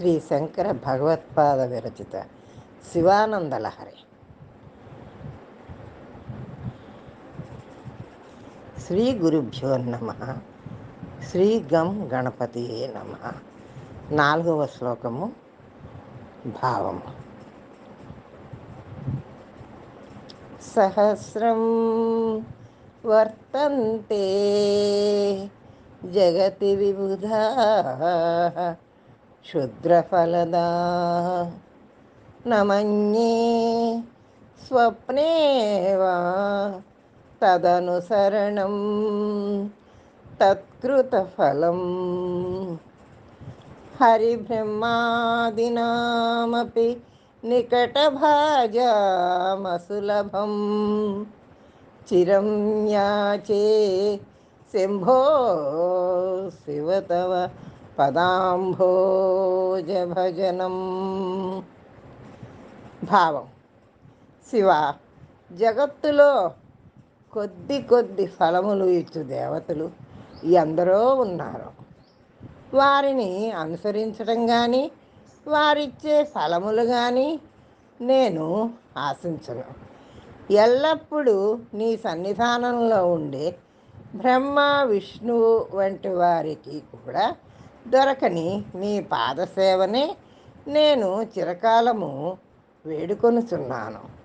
శ్రీ శంకర భగవత్పాద విరచిత శివానందలహరి. శ్రీ గురుభ్యో నమ. శ్రీ గం గణపతి నమ. నాలుగవ శ్లోకము భావము సహస్రం వర్తంతే జగతి విబుధా. క్షుద్రఫలదా నమన్యే స్వప్నే వా తదనుసరణం తత్కృతఫలం. హరిబ్రహ్మాదినామపి నికటభాజామసులభం. చిరం యాచే శంభో శివ తవ పదాంభోజభజనం. భావం. శివ జగత్తులో కొద్ది కొద్ది ఫలములు ఇచ్చు దేవతలు ఎందరో ఉన్నారు. వారిని అనుసరించడం కానీ వారిచ్చే ఫలములు కానీ నేను ఆశించను. ఎల్లప్పుడూ నీ సన్నిధానంలో ఉండే బ్రహ్మ విష్ణువు వంటి వారికి కూడా దొరకని నీ పాదసేవనే నేను చిరకాలము వేడుకొనుచున్నాను.